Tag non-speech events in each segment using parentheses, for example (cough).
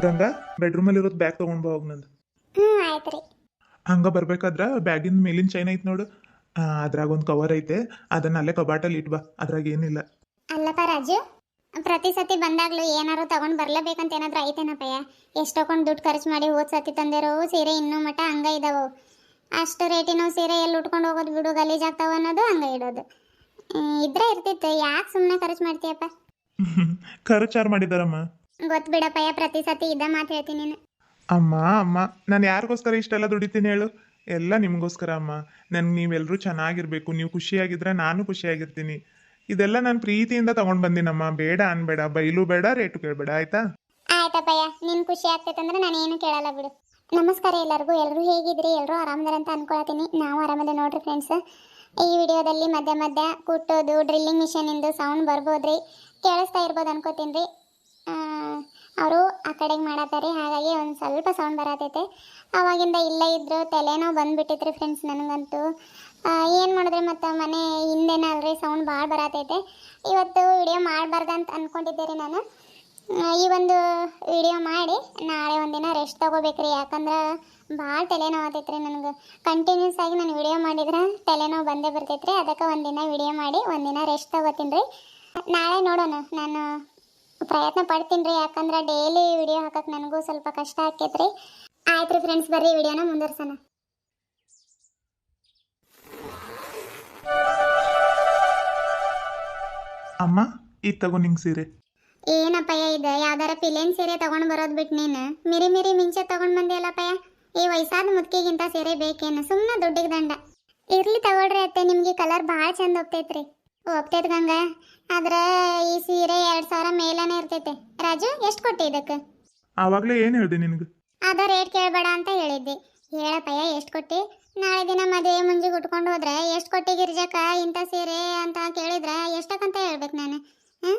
ಗಂಗಾ ಬೆಡ್ರೂಮಲ್ಲಿ ಇರೋದು ಬ್ಯಾಗ್ ತೊಗೊಂಡು ಹೋಗಿ ನಂದು ಹ್ಞೂ ಆಯ್ತು ರೀ. ಹಂಗೆ ಬರ್ಬೇಕಾದ್ರ ಬ್ಯಾಗಿನ ಮೇಲಿನ ಚೈನ್ ಐತೆ ನೋಡು. ಅದ್ರಾಗ ಒಂದು ಕವರ್ ಐತೆ. ಅದನ್ನ ಅಲ್ಲೇ ಕಬಾಟಲ್ಲಿ ಇಟ್ಬಾ ಅದ್ರಾಗ ಏನಿಲ್ಲ. ಅಲ್ಲಪ್ಪ ರಾಜು ಪ್ರತಿ ಸತಿ ಬಂದಾಗ್ಲೂ ಏನಾರು ತಗೊಂಡ್ ಬರ್ಲೇಬೇಕಂತ ಏನಾದ್ರು ಐತೇನಪ್ಪಯ್ಯ? ಎಷ್ಟೊಕೊಂಡ್ ದುಡ್ಡು ಖರ್ಚು ಮಾಡಿ ಹೋದ್ ಸತಿ ತಂದಿರೋ ಸೀರೆ ಇನ್ನೂ ಮಟ ಹಂಗ ಇದಾವು. ಅಷ್ಟು ರೇಟಿನ ಸೀರೆ ಎಲ್ಲಿ ಉಟ್ಕೊಂಡು ಹೋಗೋದು ಬಿಡು ಗಲೀಜಾಗ್ತಾವ ಅನ್ನೋದು ಹಂಗ ಇಡೋದು. ಇದ್ರೆ ಇರ್ತಿತ್ತು. ಯಾಕೆ ಸುಮ್ಮನೆ ಖರ್ಚು ಮಾಡ್ತೀಯಪ್ಪ? (laughs) ಖರ್ಚಾರು ಮಾಡಿದಾರಮ್ಮ? ಗೊತ್ತು ಬಿಡಪ್ಪಯ್ಯ ಪ್ರತಿ ಸತಿ ಇದ್ದ ಮಾತು ಹೇಳ್ತೀನಿ ನೀನು. ಅಮ್ಮ ಅಮ್ಮ ನಾನು ಯಾರಿಗೋಸ್ಕರ ಇಷ್ಟೆಲ್ಲ ದುಡಿತೀನಿ ಹೇಳು? ಎಲ್ಲ ನಿಮಗೋಸ್ಕರ ಅಮ್ಮ. ನನ್ಗೆ ನೀವೆಲ್ಲರೂ ಚೆನ್ನಾಗಿರ್ಬೇಕು. ನೀವು ಖುಷಿಯಾಗಿದ್ರೆ ನಾನು ಖುಷಿಯಾಗಿರ್ತೀನಿ. ಇದೆಲ್ಲ ನಾನು ಪ್ರೀತಿಯಿಂದ ತಗೊಂಡು ಬಂದಿನಮ್ಮ. ಬೇಡ ಅನ್ಬೇಡ. ಬೈಲು ಬೇಡ ರೇಟು ಕೇಳಬೇಡ ಆಯ್ತಾ? ಆಯ್ತಪ್ಪಯ್ಯ ನಿನ್ ಖುಷಿ ಆಗ್ತೈತಂದ್ರೆ ನಾನು ಏನು ಕೇಳಲ್ಲ ಬಿಡು. ನಮಸ್ಕಾರ ಎಲ್ಲರಿಗೂ. ಎಲ್ಲರೂ ಹೇಗಿದ್ರಿ? ಎಲ್ಲರೂ ಆರಾಮದಾರ ಅಂತ ಅನ್ಕೊಳತೀನಿ. ನಾವು ಆರಾಮದ ನೋಡ್ರಿ ಫ್ರೆಂಡ್ಸ್ ಈ ವಿಡಿಯೋದಲ್ಲಿ ಮಧ್ಯ ಮಧ್ಯ ಕುಟ್ಟೋದು ಡ್ರಿಲ್ಲಿಂಗ್ ಮಿಷನಿಂದು ಸೌಂಡ್ ಬರ್ಬೋದ್ರಿ. ಕೇಳಿಸ್ತಾ ಇರ್ಬೋದು ಅನ್ಕೋತೀನಿ ರೀ. ಅವರು ಆ ಕಡೆಗೆ ಮಾಡತ್ತಾರೆ ಹಾಗಾಗಿ ಒಂದು ಸ್ವಲ್ಪ ಸೌಂಡ್ ಬರತೈತೆ. ಅವಾಗಿಂದ ಇಲ್ಲೇ ಇದ್ರು ತಲೆನೋ ಬಂದ್ಬಿಟ್ಟಿತ್ರಿ ಫ್ರೆಂಡ್ಸ್ ನನಗಂತೂ. ಏನು ಮಾಡಿದ್ರೆ ಮತ್ತು ಮನೆ ಹಿಂದೆನೇ ಸೌಂಡ್ ಭಾಳ ಬರತೈತೆ. ಇವತ್ತು ವಿಡಿಯೋ ಅಂತ ಅಂದ್ಕೊಂಡಿದ್ದೆ ರೀ ನಾನು ಈ ಒಂದು ವಿಡಿಯೋ ಮಾಡಿ ನಾಳೆ ಒಂದಿನ ರೆಸ್ಟ್ ತೊಗೋಬೇಕ್ರಿ, ಯಾಕಂದ್ರೆ ಭಾಳ ತಲೆನೋವು ಆತೈತ್ರಿ ನನಗೆ. ಕಂಟಿನ್ಯೂಸ್ ಆಗಿ ನಾನು ವಿಡಿಯೋ ಮಾಡಿದ್ರೆ ತಲೆನೋವು ಬಂದೇ ಬರ್ತೈತ್ರಿ, ಅದಕ್ಕೆ ಒಂದಿನ ವಿಡಿಯೋ ಮಾಡಿ ಒಂದಿನ ರೆಸ್ಟ್ ತೊಗೋತೀನಿ ರೀ ನಾಳೆ ನೋಡೋಣ, ನಾನು ಪ್ರಯತ್ನ ಪಡ್ತೀನಿ ರೀ ಯಾಕಂದ್ರೆ ಡೈಲಿ ವಿಡಿಯೋ ಹಾಕಕ್ಕೆ ನನಗೂ ಸ್ವಲ್ಪ ಕಷ್ಟ ಆಕೈತ್ರಿ. ಆಯ್ತು ರೀ ಫ್ರೆಂಡ್ಸ್ ಬರ್ರಿ ವಿಡಿಯೋನ ಮುಂದುವರ್ಸೋಣ. ಅಮ್ಮ ಈ ತಗೋ ನಿಂಗೆ ಸೀರೆ. ಏನಪ್ಪಯ್ಯ ಇದು? ಯಾವ್ದಾರ ಪಿಲೇನ್ ಸೀರೆ ತಗೊಂಡ್ ಬರೋದ್ ಬಿಟ್ ನೀನು? ಮಿರಿ ಮಿರಿ ಮಿಂಚೆ ತಗೊಂಡ್ ಬಂದಿಯಲ್ಲಪ್ಪಯ್ಯ? ಈ ವಯಸ್ಸಾದ ಮುದ್ಕಿಗಿಂತ ಸೀರೆ ಬೇಕೇನು? ಸುಮ್ಮನೆ ದುಡ್ಡಿಗೆ ದಂಡ. ಇರ್ಲಿ ತಗೊಳ್ರಿ ಅತ್ತೆ ನಿಮ್ಗೆ ಕಲರ್ ಭಾಳ ಚಂದ ಒಪ್ತೈತ್ರಿ ಒಪ್ತೈತ್ ಗಂಗ ಆದ್ರೆ ಈ ಸೀರೆ ಎರಡ್ ಸಾವಿರ ಮೇಲನೇ ಇರ್ತೈತೆ. ರಾಜು ಎಷ್ಟು ಕೊಟ್ಟೆ ಇದಕ್ಕೆ ಆವಾಗಲೇ ಏನು ಹೇಳ್ದೆ ನಿನಗೆ? ಅದ ರೇಟ್ ಕೇಳಬೇಡ ಅಂತ ಹೇಳಿದ್ದೆ. ಹೇಳಪ್ಪಯ್ಯ ಎಷ್ಟು ಕೊಟ್ಟಿ? ನಾಳೆ ದಿನ ಮದುವೆ ಮುಂಜಿಗೆ ಉಟ್ಕೊಂಡು ಹೋದ್ರೆ ಎಷ್ಟು ಕೊಟ್ಟಿ ಗಿರ್ಜಕ್ಕ ಇಂಥ ಸೀರೆ ಅಂತ ಕೇಳಿದ್ರೆ? ಎಷ್ಟಕ್ಕಂತ ಹೇಳ್ಬೇಕು ನಾನು? ಹಾಂ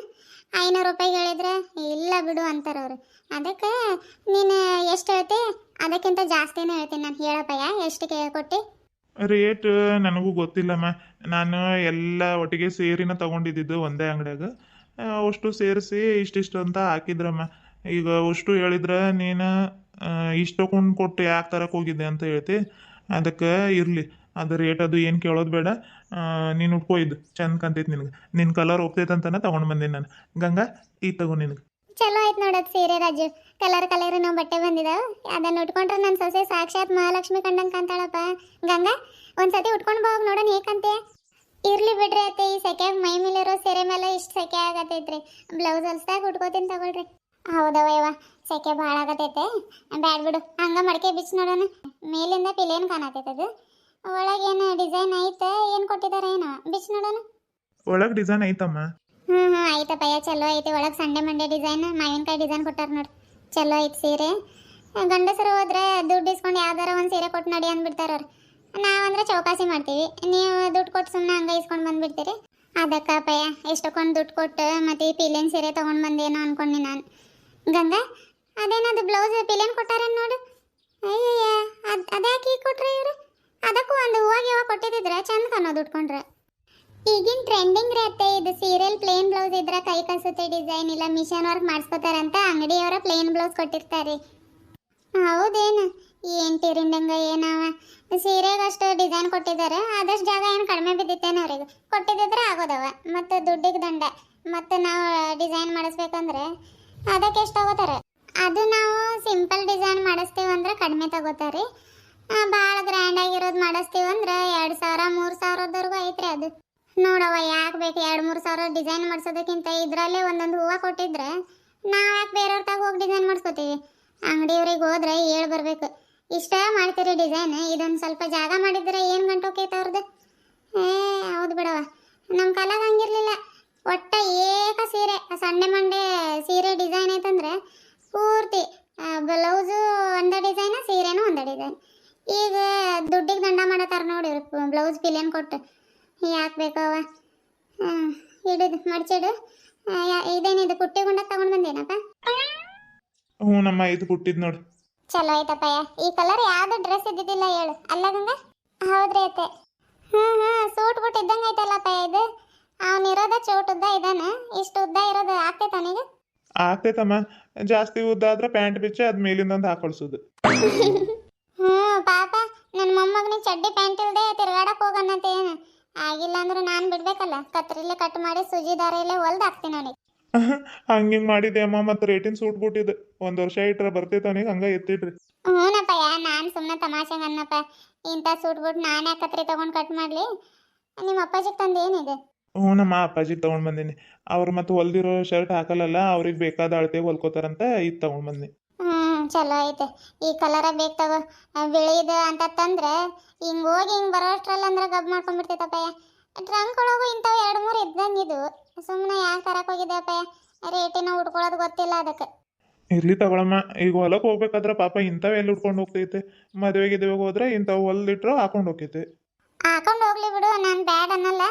ಐನೂರು ರೂಪಾಯಿ ಹೇಳಿದ್ರೆ? ಇಲ್ಲ ಬಿಡು ಅಂತಾರೆ ಅವರು. ಅದಕ್ಕೆ ನೀನು ಎಷ್ಟು ಹೇಳ್ತಿ? ಅದಕ್ಕಿಂತ ಜಾಸ್ತಿನೇ ಹೇಳ್ತೀನಿ ನಾನು. ಹೇಳಪ್ಪಯ್ಯ ಎಷ್ಟು ಕೇಳಿ ಕೊಟ್ಟು? ರೇಟ್ ನನಗೂ ಗೊತ್ತಿಲ್ಲಮ್ಮ ನಾನು ಎಲ್ಲ ಒಟ್ಟಿಗೆ ಸೇರಿನ ತಗೊಂಡಿದ್ದು ಒಂದೇ ಅಂಗಡಿಯಾಗ. ಅಷ್ಟು ಸೇರಿಸಿ ಇಷ್ಟಿಷ್ಟು ಅಂತ ಹಾಕಿದ್ರಮ್ಮ ಈಗ ಅಷ್ಟು ಹೇಳಿದ್ರೆ ನೀನು ಇಷ್ಟು ತಗೊಂಡು ಕೊಟ್ಟು ಯಾಕೆ ತರಕ್ಕೆ ಹೋಗಿದ್ದೆ ಅಂತ ಹೇಳ್ತಿ. ಅದಕ್ಕೆ ಇರಲಿ, ಅದು ರೇಟ್ ಅದು ಏನು ಕೇಳೋದು ಬೇಡ. ನೀನು ಉಟ್ಕೋ ಚಂದ ಕಾಣ್ತೈತೆ ನಿನಗೆ. ನಿನ್ನ ಕಲರ್ ಒಪ್ತೈತೆ ಅಂತಾನೆ ತೊಗೊಂಡು ಬಂದೀನಿ ನಾನು. ಗಂಗಾ, ಈ ತಗೋ ನಿನಗೆ. ಚಲೋ ಆಯ್ತು ನೋಡೋದು ಸೀರೆ ರಾಜು. ಕಲರ್ ಕಲರ್ ನಾವು ಬಟ್ಟೆ ಬಂದಿದಾವ. ಅದನ್ನ ಉಟ್ಕೊಂಡ್ರೆ ನನ್ನ ಸೊಸೆ ಸಾಕ್ಷಾತ್ ಮಹಾಲಕ್ಷ್ಮಿ ಕಂಡಂಗೆ ಕಾಣ್ತಾಳಪ್ಪ. ಗಂಗಾ, ಒಂದ್ಸತಿ ಉಟ್ಕೊಂಡು ಹೋಗಿ ನೋಡೋಣ ಏಕಂತೆ. ಇರ್ಲಿ ಬಿಡ್ರಿ ಅತ್ತೆ, ಈ ಸೆಕೆ ಮೈ ಮೇಲಿರೋ ಸೀರೆ ಮೇಲೆ ಇಷ್ಟು ಸೆಕೆ ಆಗತೈತ್ರಿ. ಬ್ಲೌಸ್ ಹೊಲ್ಸ್ದಾಗ ಉಟ್ಕೋತೀನಿ ತಗೊಳ್ರಿ. ಹೌದವ ಇವ ಸೆಕೆ ಭಾಳ ಆಗತೈತೆ. ಬ್ಯಾಡ್ ಬಿಡು, ಹಂಗ ಮಡಿಕೆ ಬಿಚ್ಚಿ ನೋಡೋಣ. ಮೇಲಿಂದ ಪಿಲೇನ್ ಕಾಣತೈತೆ ಅದು. ಒಳಗೇನು ಡಿಸೈನ್ ಐತೆ, ಏನು ಕೊಟ್ಟಿದ್ದಾರೆ ಏನ, ಬಿಚ್ಚಿ ನೋಡೋಣ. ಒಳಗೆ ಡಿಸೈನ್ ಐತಮ್ಮ. ಹ್ಞೂ ಹ್ಞೂ ಆಯ್ತಪ್ಪಯ್ಯ ಚಲೋ ಐತಿ. ಒಳಗೆ ಸಂಡೆ ಮಂಡೆ ಡಿಸೈನ್ ಮಾವಿನಕಾಯಿ ಡಿಸೈನ್ ಕೊಟ್ಟಾರ ನೋಡಿ. ಚಲೋ ಐತಿ ಸೀರೆ. ಗಂಡಸರು ಹೋದ್ರೆ ದುಡ್ಡು ಇಸ್ಕೊಂಡು ಯಾವ್ದಾರ ಒಂದು ಸೀರೆ ಕೊಟ್ಟು ನಡಿ ಅಂದ್ಬಿಡ್ತಾರ ಅವ್ರು. ನಾವಂದ್ರೆ ಚೌಕಾಸಿ ಮಾಡ್ತೀವಿ. ನೀವು ದುಡ್ಡು ಕೊಟ್ಟು ಸುಮ್ಮನೆ ಹಂಗೆ ಇಸ್ಕೊಂಡು ಬಂದ್ಬಿಡ್ತೀರಿ. ಅದಕ್ಕಪ್ಪಯ್ಯ ಎಷ್ಟಕ್ಕೊಂದು ದುಡ್ಡು ಕೊಟ್ಟು ಮತ್ತೆ ಈ ಸೀರೆ ತೊಗೊಂಡು ಬಂದೇನೋ ಅನ್ಕೊಂಡಿ ನಾನು. ಗಂಗಾ, ಅದೇನದು ಬ್ಲೌಸ್ ಪಿಲೇನ್ ಕೊಟ್ಟಾರೇನು ನೋಡು. ಅಯ್ಯಯ್ಯ, ಅದು, ಅದ್ಯಾಕೆ ಈಗ ಕೊಟ್ರೆ ಇವರು? ಅದಕ್ಕೂ ಒಂದು ಹೂವಾಗಿ ಹೂವಾಗ ಕೊಟ್ಟಿದ್ದಿದ್ರೆ ಚಂದ ಕಾಣೋದು ಉಟ್ಕೊಂಡ್ರೆ. ಈಗಿನ ಟ್ರೆಂಡಿಂಗ್ ರತ್ತೆ, ಇದು ಸೀರಿಯಲ್ ಪ್ಲೇನ್ ಬ್ಲೌಸ್ ಇದ್ರ ಕೈ ಕಸುತ್ತೆ ಡಿಸೈನ್ ಇಲ್ಲ ಮಿಷನ್ ವರ್ಕ್ ಮಾಡಿಸ್ಕೋತಾರಂತ ಅಂಗಡಿಯವರ ಪ್ಲೇನ್ ಬ್ಲೌಸ್ ಕೊಟ್ಟಿರ್ತಾರೆ. ಹೌದೇನು? ಏನು ಟಿರಿಂಡಂಗ ಏನವ? ಸೀರೆಗಷ್ಟು ಡಿಸೈನ್ ಕೊಟ್ಟಿದ್ದಾರೆ. ಆದಷ್ಟು ಜಾಗ ಏನು ಕಡಿಮೆ ಬಿದ್ದಿತ್ತೇನು ಅವ್ರಿಗೆ. ಕೊಟ್ಟಿದ್ದಿದ್ರೆ ಆಗೋದವ. ಮತ್ತು ದುಡ್ಡಿಗೆ ದಂಡ. ಮತ್ತು ನಾವು ಡಿಸೈನ್ ಮಾಡಿಸ್ಬೇಕಂದ್ರೆ ಅದಕ್ಕೆ ಎಷ್ಟು ತಗೋತಾರೆ? ಅದು ನಾವು ಸಿಂಪಲ್ ಡಿಸೈನ್ ಮಾಡಿಸ್ತೀವಿ ಅಂದ್ರೆ ಕಡಿಮೆ ತಗೋತಾರೆ. ಭಾಳ ಗ್ರ್ಯಾಂಡ್ ಆಗಿರೋದು ಎರಡು ಸಾವಿರ, ಮೂರು ಸಾವಿರದವರೆಗೂ ಐತ್ರಿ ಅದು. ನೋಡವ್ವ, ಯಾಕೆ ಬೇಕು? ಎರಡು ಮೂರು ಸಾವಿರ ಡಿಸೈನ್ ಮಾಡಿಸೋದಕ್ಕಿಂತ ಇದರಲ್ಲೇ ಒಂದೊಂದು ಹೂವು ಕೊಟ್ಟಿದ್ರೆ ನಾವು ಯಾಕೆ ಬೇರೆಯವ್ರ ತಾಗ ಹೋಗಿ ಡಿಸೈನ್ ಮಾಡಿಸ್ಕೋತೀವಿ? ಅಂಗಡಿಯವ್ರಿಗೆ ಹೋದ್ರೆ ಹೇಳಿ ಬರಬೇಕು. ಇಷ್ಟ ಮಾಡ್ತೀರಿ ಡಿಸೈನ್ ಇದೊಂದು ಸ್ವಲ್ಪ ಜಾಗ ಮಾಡಿದ್ರೆ ಏನು ಗಂಟು ಅವ್ರದ್ದು ಏ, ಹೌದು ಬಿಡವ ನಮ್ಮ ಕಾಲಾಗ ಹಂಗಿರಲಿಲ್ಲ. ಒಟ್ಟ ಏಕ ಸೀರೆ, ಸಂಡೆ ಮಂಡೆ ಸೀರೆ ಡಿಸೈನ್ ಐತಂದ್ರೆ ಪೂರ್ತಿ ಬ್ಲೌಸು ಒಂದೇ ಡಿಸೈನ್ ಸೀರೆನೂ ಒಂದೇ ಡಿಸೈನ್ ಈಗ ದುಡ್ಡಿಗೆ ದಂಡ ಮಾಡತ್ತಾರ ನೋಡಿ ಬ್ಲೌಸ್ ಪಿಲಿಯನ್ ಕೊಟ್ಟು. ಯಾಕೆ ಬೇಕವ ಹಾಂ ಹಿಡಿದು ಮಡ್ಚಿಡು. ಆ, ಯಾ- ಇದೇನಿದು ಪುಟ್ಟಿ ಗುಂಡ ತಗೊಂಡ್ ಬಂದೇನಪ್ಪ? ಹ್ಞೂ ನಮ್ಮ ಇದು ಹುಟ್ಟಿದ್ ನೋಡು. ಚಲೋ ಐತಪ್ಪಯ್ಯ ಈ ಕಲರ್ ಯಾವ್ದು ಡ್ರೆಸ್ ಇದ್ದಿದ್ದಿಲ್ಲ ಹೇಳು. ಅಲ್ಲ ಗಂಗ? ಹೌದ್ರಿ ಅತ್ತೆ. ಹ್ಮ್ ಹ್ಮ್ ಸೂಟ್ ಬುಟ್ ಇದ್ದಂಗ ಐತಲ್ಲಪ್ಪ ಇದು? ಅವನಿರೋದ ಚೋಟ್ ಉದ್ದ ಇದಾನ? ಇಷ್ಟು ಉದ್ದ ಇರೋದು ಆಗ್ತೈತ ಅವನಿಗೆ? ಆಗ್ತೈತಮ್ಮ. ಜಾಸ್ತಿ ಉದ್ದ ಆದ್ರೆ ಪ್ಯಾಂಟ್ ಬಿಚ್ಚ ಅದ್ ಮೇಲಿಂದ ಒಂದು ಹಾಕೊಳ್ಸುದು. ಹ್ಮ್ ಪಾಪ. ನನ್ನ ಮೊಮ್ಮಗನಿಗೆ ಚಡ್ಡಿ ಪ್ಯಾಂಟ್ ಇಲ್ಲದೆ ತಿರ್ಗಾಡಕ್ ಹೋಗನ್ನತ್ತೆ ಏನು. ಆಗಿಲ್ಲ ಅಂದ್ರೆ ನಾನು ಬಿಡ್ಬೇಕಲ್ಲ. ಕತ್ರಿಲೆ ಕಟ್ ಮಾಡಿ ಸುಜಿ ದಾರ ಇಲ್ಲೇ ಹೊಲ್ದು ಹಾಕ್ತೀನಿ ಅವನಿಗೆ. (laughs) ಹಂಗಿಂಗ್ ಮಾಡಿದೆ ಅಮ್ಮ ಮತ್ತೆ ರೇಟಿನ್ ಸೂಟ್ ಬಿಟ್ಟಿದ್ದೆ. ಒಂದ್ ವರ್ಷ ಇಟ್ರೆ ಬರ್ತೈತೆ ಅವನಿಗೆ ಹಂಗ ಎತ್ತಿಡ್ರಿ ಹ್ಞೂನಪ್ಪ ಯಾ ನಾನು ಸುಮ್ಮನೆ ತಮಾಷೆ ಅನ್ನಪ್ಪ. ಇಂಥ ಸೂಟ್ ಬಿಟ್ಟು ನಾನು ಯಾಕೆ ಕತ್ರಿ ತೊಗೊಂಡು ಕಟ್ ಮಾಡಲಿ. ನಿಮ್ಮ ಅಪ್ಪಾಜಿಗೆ ತಂದು ಏನಿದೆ? ಹ್ಞೂ ನಮ್ಮ ಅಪ್ಪಾಜಿ ತಗೊಂಡ್ ಬಂದೀನಿ. ಅವ್ರು ಮತ್ತೆ ಹೊಲ್ದಿರೋ ಶರ್ಟ್ ಹಾಕಲ್ಲಲ್ಲ ಅವ್ರಿಗೆ ಬೇಕಾದ ಅಳತೆ ಹೊಲ್ಕೋತಾರಂತ ಇದು ತಗೊಂಡ್ ಬಂದಿ ಚಲೋ ಐತೆ. ಈ ಕಲರ ಬೇಕು ತಗೋ. ಬಿಳಿದ ಅಂತ ತಂದ್ರೆ ಹಿಂಗೆ ಹೋಗಿ ಹಿಂಗೆ ಬರೋಷ್ಟ್ರಲ್ಲಿ ಅಂದ್ರೆ ಗಬ್ ಮಾಡ್ಕೊಂಡ್ಬಿಡ್ತೈತಪ್ಪಯ್ಯ ಟ್ರಂಕ್ ಒಳಗೂ ಇಂಥವು ಎರಡು ಮೂರು ಇದ್ದಂಗೆ ಇದು. ಸುಮ್ಮನೆ ಯಾಕೆ ತರಕ್ಕೆ ಹೋಗಿದ್ದೆಪ್ಪಯ್ಯ ರೇಟಿನ ಉಟ್ಕೊಳ್ಳೋದು ಗೊತ್ತಿಲ್ಲ ಅದಕ್ಕೆ. ಇರ್ಲಿ ತಗೊಳಮ್ಮ. ಈಗ ಹೊಲಕ್ಕೆ ಹೋಗ್ಬೇಕಾದ್ರೆ ಪಾಪ ಇಂಥವ್ ಎಲ್ಲಿ ಉಟ್ಕೊಂಡು ಹೋಗ್ತೈತೆ? ಮದುವೆ ಇದುವಾಗ ಹೋದ್ರೆ ಇಂಥವು ಹೊಲ್ದಿಟ್ರು ಹಾಕೊಂಡು ಹೋಗ್ತೈತೆ. ಹಾಕೊಂಡು ಹೋಗ್ಲಿ ಬಿಡು. ನಾನು ಬ್ಯಾಡ್ ಅನ್ನಲ್ಲ.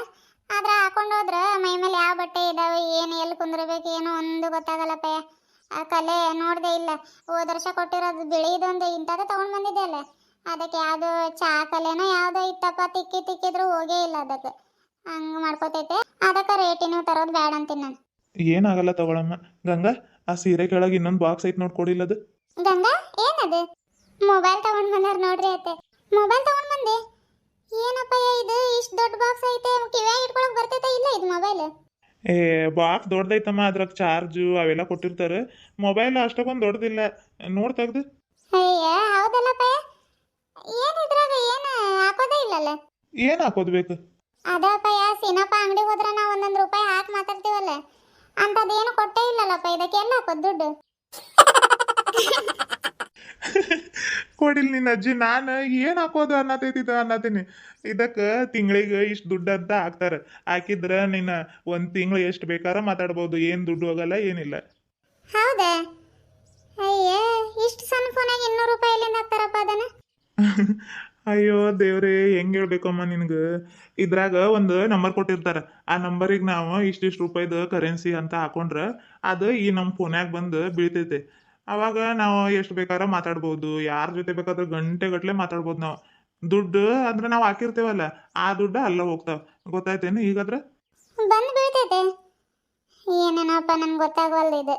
ಆದ್ರೆ ಹಾಕೊಂಡು ಹೋದ್ರೆ ಮೈ ಮೇಲೆ ಯಾವ ಬಟ್ಟೆ ಇದಾವೆ ಏನು ಎಲ್ಲಿ ಕುಂದಿರ್ಬೇಕು ಏನು ಒಂದು ಗೊತ್ತಾಗಲ್ಲಪ್ಪಯ್ಯ. ಆ ಕಲೆ ನೋಡ್ದೆ ಇಲ್ಲ. ಹೋದ ವರ್ಷ ಕೊಟ್ಟಿರೋದು ಬಿಳಿದೊಂದು ಇಂಥದ್ದು ತಗೊಂಡ್ ಬಂದಿದ್ದೆ ಅಲ್ಲ. ಅದಕ್ಕೆ ಯಾವುದು ಚಾ ಕಲೆನೋ ಯಾವುದೋ ಇತ್ತಪ್ಪ ತಿಕ್ಕಿ ತಿಕ್ಕಿದ್ರು ಹೋಗೇ ಇಲ್ಲ ಅದಕ್ಕೆ. ಹಂಗೆ ಮಾಡ್ಕೋತೈತೆ. ಅದಕ್ಕೆ ರೇಟಿನೂ ತರೋದು ಬೇಡ ಅಂತೀನಿ ನಾನು. ಏನಾಗಲ್ಲ ತಗೊಳಮ್ಮ. ಗಂಗಾ ಆ ಸೀರೆ ಕೆಳಗೆ ಇನ್ನೊಂದು ಬಾಕ್ಸ್ ಐತೆ ನೋಡಿ ಅದು. ಗಂಗಾ ಏನದು? ಮೊಬೈಲ್ ತಗೊಂಡ್ ಬಂದಾರ ನೋಡ್ರಿ ಅತ್ತೆ. ಮೊಬೈಲ್ ತಗೊಂಡ್ ಬಂದೆ? ಏನಪ್ಪ ಇದು? ಇಷ್ಟು ದೊಡ್ಡ ಬಾಕ್ಸ್ ಐತೆ ಕಿವ್ಯಾಗ ಇಟ್ಕೊಳಕ್ ಬರ್ತೈತೆ ಇಲ್ಲ ಇದು ಮೊಬೈಲ್? ಏ ಬಾಕ್ಸ್ ದೊಡ್ಡದೈತಮ್ಮ ಅದ್ರಾಗ ಚಾರ್ಜು ಅವೆಲ್ಲ ಕೊಟ್ಟಿರ್ತಾರೆ. ಮೊಬೈಲ್ ಅಷ್ಟಕ್ಕೊಂದು ದೊಡ್ಡದಿಲ್ಲ. ನೋಡ್ ತೆಗ್ದು. ಅಯ್ಯ ಹೌದಲ್ಲಪ್ಪ ಏನ್ ಇದ್ರಾಗ ಏನು ಹಾಕೋದೇ ಇಲ್ಲಲ್ಲ? ಏನು ಹಾಕೋದು ಬೇಕು? ಅದಪ್ಪಯ್ಯ ಸೀನಪ್ಪ ಅಂಗಡಿ ಹೋದ್ರೆ ನಾವು ಒಂದೊಂದು ರೂಪಾಯಿ ಹಾಕಿ ಮಾತಾಡ್ತೀವಲ್ಲ? ಅಂತದೇನು ಕೊಟ್ಟೇ ಇಲ್ಲಲ್ಲಪ್ಪ ಇದಕ್ಕೆ ಎಲ್ಲ ಹಾಕೋದು ದುಡ್ಡು? (laughs) ಕೊಡಿಲ್ ನಿನ್ನ ಅಜ್ಜಿ ನಾನು ಏನು ಹಾಕೋದು ಅನ್ನತೈತಿದ ಅನ್ನತೀನಿ. ಇದಕ್ಕೆ ತಿಂಗಳಿಗೆ ಇಷ್ಟು ದುಡ್ಡು ಅಂತ ಹಾಕ್ತಾರೆ. ಹಾಕಿದ್ರೆ ನಿನ್ನ ಒಂದು ತಿಂಗಳು ಎಷ್ಟು ಬೇಕಾರ ಮಾತಾಡ್ಬೋದು ಏನು ದುಡ್ಡು ಹೋಗಲ್ಲ ಏನಿಲ್ಲ. ಹೌದಾ? ಅಯ್ಯ ಇಷ್ಟು ಸಣ್ಣ ಫೋನಾಗ ಇನ್ನೂರು ರೂಪಾಯಿ ಎಲ್ಲಿಂದ ಹಾಕ್ತಾರಪ್ಪ ಅದನ್ನ? ಅಯ್ಯೋ ದೇವ್ರೇ ಹೆಂಗ್ ಹೇಳ್ಬೇಕಮ್ಮ ನಿನಗೆ? ಇದ್ರಾಗ ಒಂದು ನಂಬರ್ ಕೊಟ್ಟಿರ್ತಾರ. ಆ ನಂಬರಿಗೆ ನಾವು ಇಷ್ಟಿಷ್ಟು ರೂಪಾಯಿದು ಕರೆನ್ಸಿ ಅಂತ ಹಾಕೊಂಡ್ರೆ ಅದು ಈ ನಮ್ಮ ಫೋನ್ಯಾಗ ಬಂದು ಬೀಳ್ತೈತೆ. ಅವಾಗ ನಾವು ಎಷ್ಟು ಬೇಕಾದ್ರೂ ಮಾತಾಡ್ಬೋದು ಯಾರ ಜೊತೆ ಬೇಕಾದ್ರೂ ಗಂಟೆಗಟ್ಟಲೆ ಮಾತಾಡ್ಬೋದು ನಾವು. ದುಡ್ಡು ಅಂದ್ರೆ ನಾವು ಹಾಕಿರ್ತೇವಲ್ಲ ಆ ದುಡ್ಡು ಅಲ್ಲ ಹೋಗ್ತಾವ. ಗೊತ್ತಾಯ್ತೇನು ಈಗಾದ್ರೆ? ಬಂದು ಬೀಳ್ತೈತೆ ಏನೇನಪ್ಪ ನನ್ಗೆ ಗೊತ್ತಾಗವಲ್ದು ಇದು.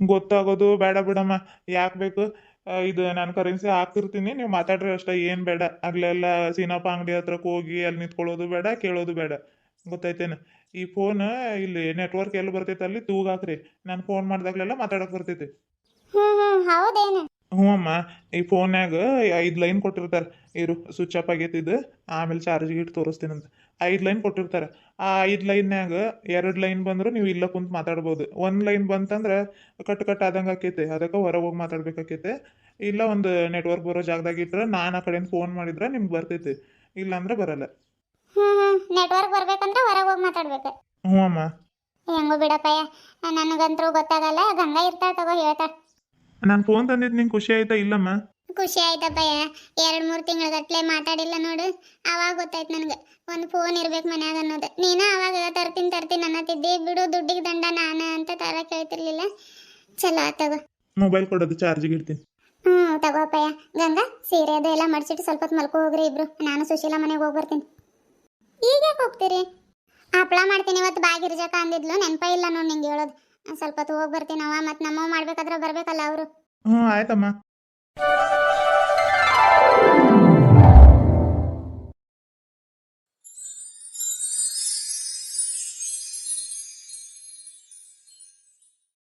ಗೊತ್ತಾಗೋದು ಬೇಡ ಬಿಡಮ್ಮ. ಯಾಕೆ ಬೇಕು? ಆ, ಇದು ನಾನು ಕರೆನ್ಸಿ ಹಾಕ್ತಿರ್ತೀನಿ ನೀವು ಮಾತಾಡ್ರಿ ಅಷ್ಟೇ ಏನು ಬೇಡ. ಅಲ್ಲೆಲ್ಲ ಸೀನಪ್ಪ ಅಂಗಡಿ ಹತ್ರಕ್ಕೆ ಹೋಗಿ ಅಲ್ಲಿ ನಿಂತ್ಕೊಳ್ಳೋದು ಬೇಡ ಕೇಳೋದು ಬೇಡ. ಗೊತ್ತಾಯ್ತೇನೆ ಈ ಫೋನ್ ಇಲ್ಲಿ ನೆಟ್ವರ್ಕ್ ಎಲ್ಲಿ ಬರ್ತೈತೆ ಅಲ್ಲಿ ತೂಗಾಕ್ರಿ. ನಾನು ಫೋನ್ ಮಾಡಿದಾಗಲೆಲ್ಲ ಮಾತಾಡಕ್ಕೆ ಬರ್ತೈತಿ. ಹೌದೇನು? ಹ್ಞೂ ಅಮ್ಮ ಈ ಫೋನ್ಯಾಗ ಐದು ಲೈನ್ ಕೊಟ್ಟಿರ್ತಾರೆ. ಇರು ಸ್ವಿಚ್ ಆಫ್ ಆಗೈತಿದ್ದು ಆಮೇಲೆ ಚಾರ್ಜಿಗೆ ಇಟ್ಟು ತೋರಿಸ್ತೀನಂತ ಐದು ಲೈನ್ ಕೊಟ್ಟಿರ್ತಾರೆ. ಆ ಐದು ಲೈನ್ಯಾಗ ಎರಡು ಲೈನ್ ಬಂದರೂ ನೀವು ಇಲ್ಲ ಕುಂತು ಮಾತಾಡ್ಬೋದು. ಒಂದು ಲೈನ್ ಬಂತಂದ್ರೆ ಕಟ್ ಕಟ್ ಆದಂಗೆ ಆಕೈತೆ. ಅದಕ್ಕೆ ಹೊರಗೆ ಹೋಗಿ ಮಾತಾಡ್ಬೇಕಾಕೈತೆ. ಇಲ್ಲ ಒಂದು ನೆಟ್ವರ್ಕ್ ಬರೋ ಜಾಗದಾಗ ಇಟ್ಟರೆ ನಾನು ಆ ಕಡೆಯಿಂದ ಫೋನ್ ಮಾಡಿದ್ರೆ ನಿಮ್ಗೆ ಬರ್ತೈತಿ. ಇಲ್ಲಾಂದ್ರೆ ಬರಲ್ಲ. ಹ್ಞೂ ನೆಟ್ವರ್ಕ್ ಬರ್ಬೇಕಂದ್ರೆ ಹೊರಗೆ ಹೋಗಿ ಮಾತಾಡ್ಬೇಕು. ಹ್ಞೂ ಅಮ್ಮ. ಹೆಂಗೋ ಬಿಡಪ್ಪಯ್ಯ ನನಗಂತರೂ ಗೊತ್ತಾಗಲ್ಲ ಗಂಗಾ ಇರ್ತಾಳೆ ತಗೋ ಹೇಳ್ತಾಳೆ. ನಾನು ಫೋನ್ ತಂದಿದ್ದು ನಿಂಗೆ ಖುಷಿ ಆಯ್ತಾ ಇಲ್ಲಮ್ಮ? ಖುಷಿ ಆಯ್ತಪ್ಪಯ್ಯ ಎರಡು ಮೂರು ತಿಂಗಳಗಟ್ಲೆ ಮಾತಾಡಿಲ್ಲ ನೋಡು. ಅವಾಗ ಗೊತ್ತಾಯ್ತು ನನಗೆ. ಒಂದು ಫೋನ್ ಇರ್ಬೇಕು ಮನ್ಯಾಗ ಅನ್ನೋದು. ನೀನು ಅವಾಗ ತರ್ತೀನಿ ತರ್ತೀನಿ ಅನ್ನತ್ತಿದ್ದಿ. ಬಿಡು ದುಡ್ಡಿಗೆ ದಂಡ ನಾನು ಅಂತ ತರ ಕೇಳ್ತಿರ್ಲಿಲ್ಲ. ಚಲೋ ತಗೋ. ಮೊಬೈಲ್ ಕೊಡೋದು ಚಾರ್ಜಿಗೆ ಇಡ್ತೀನಿ. ಹ್ಞೂ ತಗೋಪ್ಪಯ್ಯ ಗಂಗಾ ಸೀರೆ ಅದು ಎಲ್ಲ ಮಡ್ಸಿಟ್ಟು ಸ್ವಲ್ಪ ಹೊತ್ತು ಮಲ್ಕೋ ಹೋಗ್ರಿ ಇಬ್ರು. ನಾನು ಸುಶೀಲ ಮನೆಗೆ ಹೋಗಿ ಬರ್ತೀನಿ. ಈಗ ಯಾಕೆ ಹೋಗ್ತೀರಿ? ಹಪ್ಳ ಮಾಡ್ತೀನಿ ಇವತ್ತು. ಬಾಗಿರ್ಜಕ ಅಂದಿದ್ಲು. ನೆನಪ ಇಲ್ಲ ನೋಡಿ ನಿಂಗೆ ಹೇಳೋದು. ಸ್ವಲ್ಪ ಹೊತ್ತು ಹೋಗಿ ಬರ್ತೀನಿ ಅವ ಮತ್ತೆ ನಮ್ಮ ಮಾಡ್ಬೇಕಾದ್ರೆ ಬರ್ಬೇಕಲ್ಲ ಅವರು. ಹ್ಞೂ ಆಯ್ತಮ್ಮ.